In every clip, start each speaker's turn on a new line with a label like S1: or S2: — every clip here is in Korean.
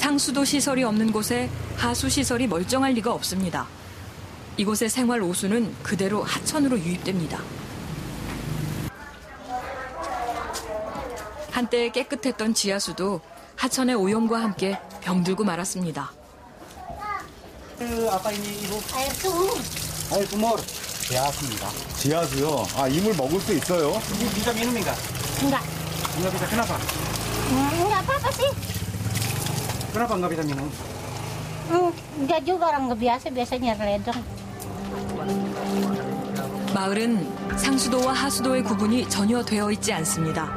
S1: 상수도 시설이 없는 곳에 하수 시설이 멀쩡할 리가 없습니다. 이곳의 생활 오수는 그대로 하천으로 유입됩니다. 한때 깨끗했던 지하수도 하천의 오염과 함께 병들고 말았습니다.
S2: Air sumur.
S3: Air sumur. Bias입니다.
S4: 지하수요. 아, 이 물 먹을 수 있어요?
S3: Enggak?
S2: Enggak.
S3: Enggak bisa. Kenapa?
S2: Hmm, Enggak apa-apa sih.
S3: Kenapa enggak bisa minum?
S2: Hmm, Enggak juga orang nggak biasa, biasanya ledong.
S1: 마을은 상수도와 하수도의 구분이 전혀 되어 있지 않습니다.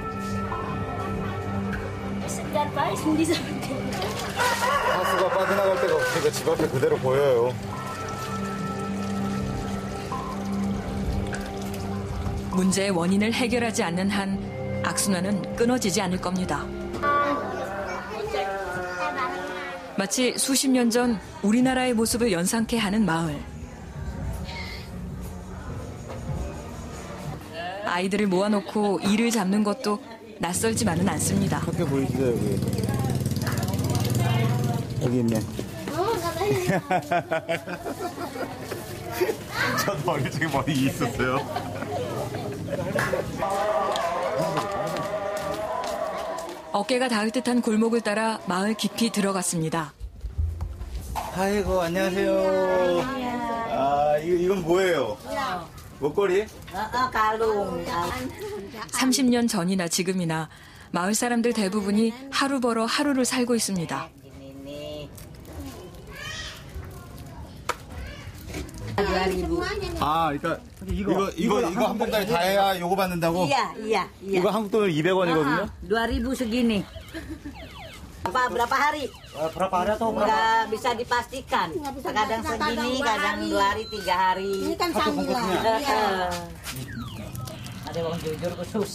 S4: 하수가 빠져나갈 데가 없으니까 집 앞에 그대로 보여요.
S1: 문제의 원인을 해결하지 않는 한 악순환은 끊어지지 않을 겁니다. 마치 수십 년 전 우리나라의 모습을 연상케 하는 마을. 아이들을 모아놓고 일을 잡는 것도 낯설지만은 않습니다.
S4: 학교 보이시죠, 여기? 여기 있네. 저도 어릴 적에 머리 있었어요.
S1: 어깨가 닿을 듯한 골목을 따라 마을 깊이 들어갔습니다.
S4: 아이고, 안녕하세요. 아, 이거, 이건 뭐예요? 목걸이?
S1: 30년 전이나 지금이나 마을 사람들 대부분이 하루 벌어 하루를 살고 있습니다.
S4: 아, 그러니까 이거, 이거, 이거, 한 봉다리 다 해야 요거 받는다고?
S5: Iya, iya, iya.
S4: 이거 한국 돈으로 200원이거든요?
S5: Ah, 2000 segini. Apa berapa hari?
S3: Eh, berapa hari atau berapa?
S5: Nggak bisa dipastikan. Kadang segini,
S2: kadang dua hari.
S5: tiga hari.
S2: Ini kan sambilan.
S5: Eh, eh.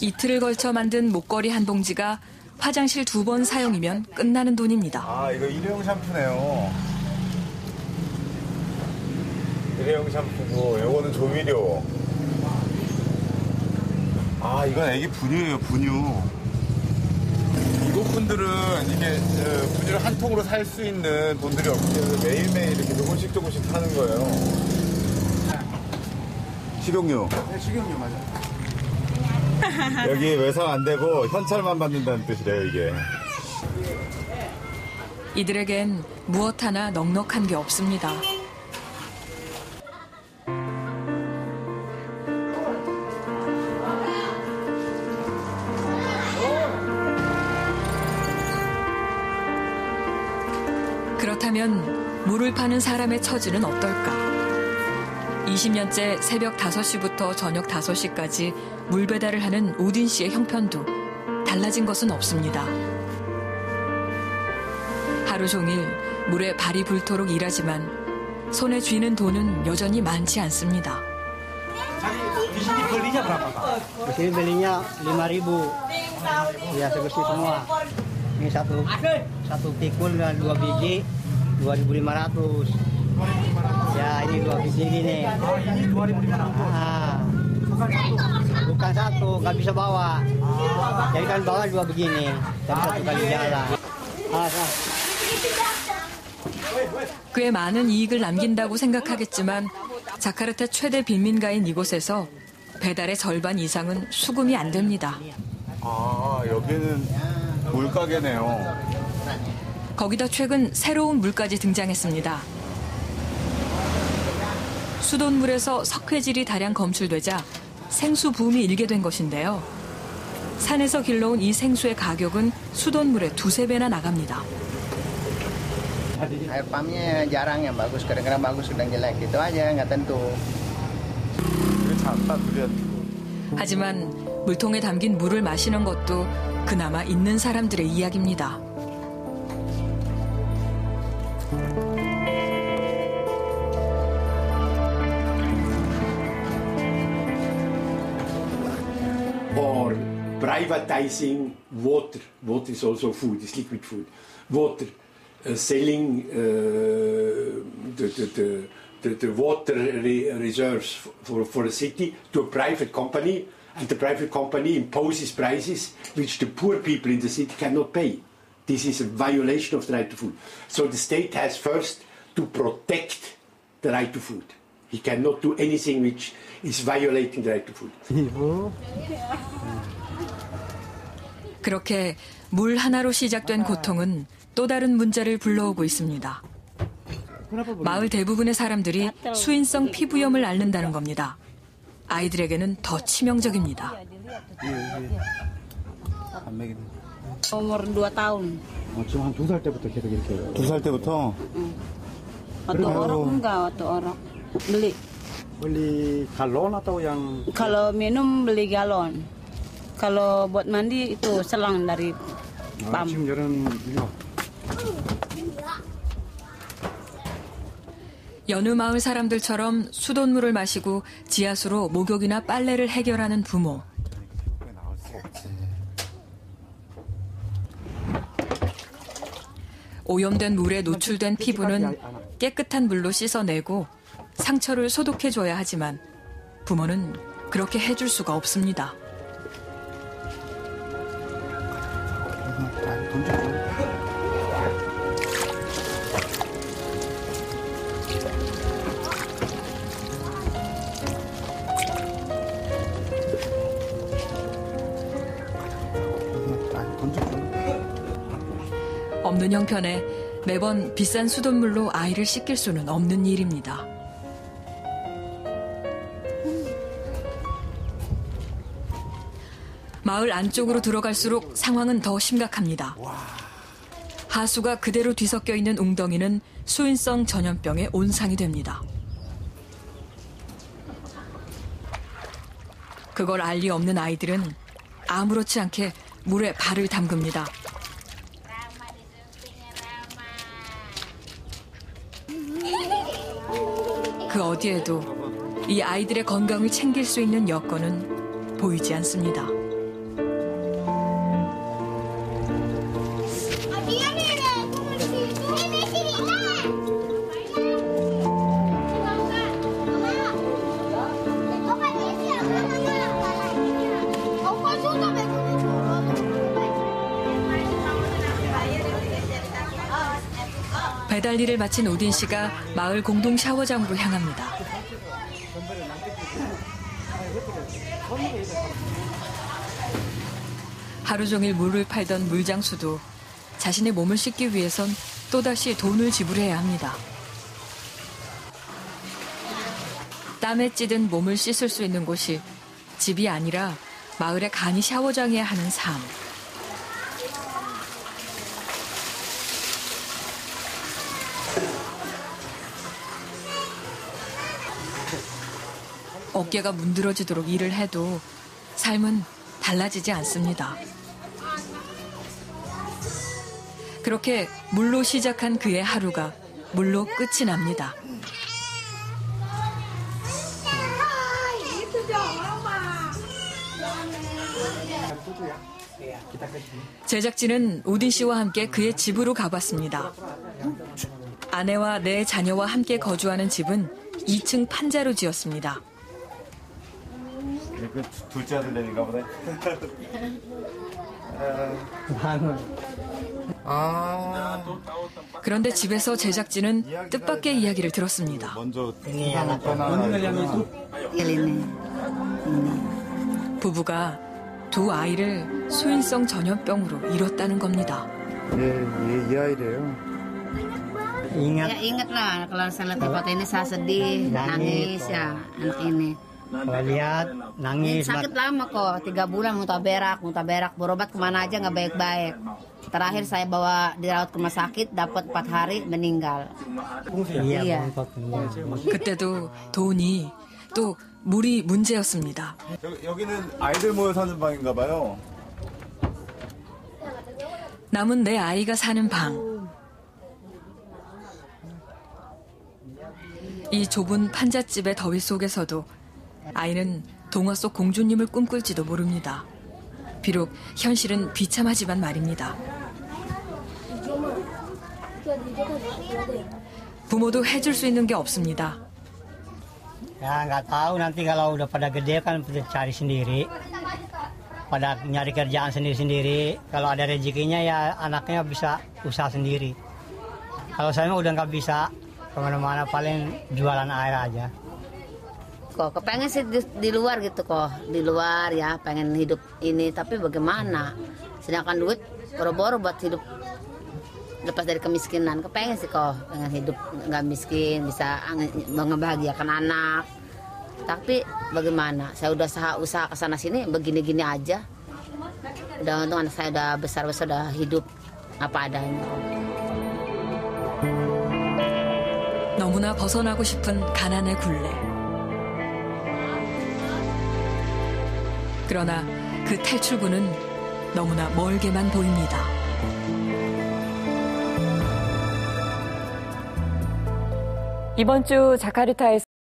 S1: 이틀을 걸쳐 만든 목걸이 한 봉지가 화장실 두 번 사용이면 끝나는 돈입니다.
S4: 아, 이거 일회용 샴푸네요. 일회용 샴푸고, 요거는 조미료. 아, 이건 애기 분유예요, 분유. 이곳 분들은 이게 어, 분유를 한 통으로 살 수 있는 돈들이 없기 때문에 매일매일 이렇게 조금씩 조금씩 사는 거예요. 식용유.
S3: 네, 식용유 맞아.
S4: 여기 외상 안 되고 현찰만 받는다는 뜻이래요, 이게.
S1: 이들에겐 무엇 하나 넉넉한 게 없습니다. 그렇다면 물을 파는 사람의 처지는 어떨까? 20년째 새벽 5시부터 저녁 5시까지 물 배달을 하는 오딘 씨의 형편도 달라진 것은 없습니다. 하루 종일 물에 발이 불토록 일하지만 손에 쥐는 돈은 여전히 많지 않습니다.
S3: Di sini belinya berapa, Pak?
S6: Di sini belinya 5000 Ya sebersih semua. Ini satu satu tikul dan dua biji 2500 Ya ini dua biji gini.
S3: Oh, ini 2500.
S6: Ah, bukan satu, nggak bisa bawa. Jadi kan bawa dua begini, dan satu kali jalan. Ah, ah.
S1: 꽤 많은 이익을 남긴다고 생각하겠지만 자카르타 최대 빈민가인 이곳에서 배달의 절반 이상은 수금이 안 됩니다.
S4: 아, 여기는 물가게네요.
S1: 거기다 최근 새로운 물까지 등장했습니다. 수돗물에서 석회질이 다량 검출되자 생수 붐이 일게 된 것인데요. 산에서 길러온 이 생수의 가격은 수돗물의 두세 배나 나갑니다.
S6: Air pumpnya jarang yang bagus, kadang-kadang bagus, kadang jelek gitu aja, nggak tentu.
S4: 되게 작다, 그래.
S1: 하지만 물통에 담긴 물을 마시는 것도 그나마 있는 사람들의 이야기입니다.
S7: Privatizing water. Water is also food, it's liquid food. Water, uh, selling uh, the, the, the, the, the water re- reserves for, for a city to a private company, and the private company imposes prices which the poor people in the city cannot pay. this is a violation of the right to food. So the state has first to protect the right to food. He cannot do anything which is violating the right to food.
S1: 그렇게 물 하나로 시작된 고통은 또 다른 문제를 불러오고 있습니다. 마을 대부분의 사람들이 수인성 피부염을 앓는다는 겁니다. 아이들에게는 더 치명적입니다.
S5: Umur 2 tahun.
S3: 지금 한두살 때부터 계속 이렇게.
S4: 두살 때부터
S5: Waktu orang enggak, waktu orang. Beli.
S3: beli galon atau yang
S5: Kalau minum beli galon. Kalau buat mandi itu selang dari
S3: 아,
S5: pam.
S1: 여느 마을 사람들처럼 수돗물을 마시고 지하수로 목욕이나 빨래를 해결하는 부모. 오염된 물에 노출된 피부는 깨끗한 물로 씻어내고 상처를 소독해줘야 하지만 부모는 그렇게 해줄 수가 없습니다. 없는 형편에 매번 비싼 수돗물로 아이를 씻길 수는 없는 일입니다. 마을 안쪽으로 들어갈수록 상황은 더 심각합니다. 하수가 그대로 뒤섞여 있는 웅덩이는 수인성 전염병의 온상이 됩니다. 그걸 알 리 없는 아이들은 아무렇지 않게 물에 발을 담급니다. 그 어디에도 이 아이들의 건강을 챙길 수 있는 여건은 보이지 않습니다. 배달 일을 마친 오딘 씨가 마을 공동 샤워장으로 향합니다. 하루 종일 물을 팔던 물장수도 자신의 몸을 씻기 위해선 또다시 돈을 지불해야 합니다. 땀에 찌든 몸을 씻을 수 있는 곳이 집이 아니라 마을의 간이 샤워장이야 하는 삶. 어깨가 문드러지도록 일을 해도 삶은 달라지지 않습니다. 그렇게 물로 시작한 그의 하루가 물로 끝이 납니다. 제작진은 오딘 씨와 함께 그의 집으로 가봤습니다. 아내와 네 자녀와 함께 거주하는 집은 2층 판자로 지었습니다.
S4: 그 둘째 아들 내인가 보네. 아
S1: 그런데 집에서 제작진은 뜻밖의 이야기를 들었습니다.
S4: 먼저.
S1: 부부가 두 아이를 수인성 전염병으로 잃었다는 겁니다.
S4: 예이 이 아이래요.
S6: ingat
S5: Ya ingat lah kalau di foto ini saya sedih, nangis ya anak ini.
S6: Lihat nangis
S5: sakit lama kok, tiga bulan muntah berak, muntah berak, berobat kemana aja nggak baik-baik. Terakhir saya bawa dirawat ke rumah sakit, dapat empat hari meninggal.
S6: iya.
S1: 그때도 돈이 또 물이 문제였습니다.
S4: 여기, 여기는 아이들 모여 사는 방인가 봐요.
S1: 남은 내 아이가 사는 방. 이 좁은 판잣집의 더위 속에서도 아이는 동화 속 공주님을 꿈꿀지도 모릅니다. 비록 현실은 비참하지만 말입니다. 부모도 해줄 수 있는 게 없습니다.
S5: Kok kepengen sih di, di luar gitu kok, di luar ya pengen hidup ini tapi bagaimana? Sedangkan duit boro-boro buat hidup lepas dari kemiskinan. Kepengen sih kok pengen hidup nggak miskin, bisa ange- mengebahagiakan anak. Tapi bagaimana? Saya udah usaha usaha ke sana sini begini-gini aja. Udah untung anak saya udah besar-besar udah hidup apa adanya.
S1: 너무나 벗어나고 싶은 가난의 굴레. 그러나 그 탈출구는 너무나 멀게만 보입니다.
S8: 이번 주 자카르타에서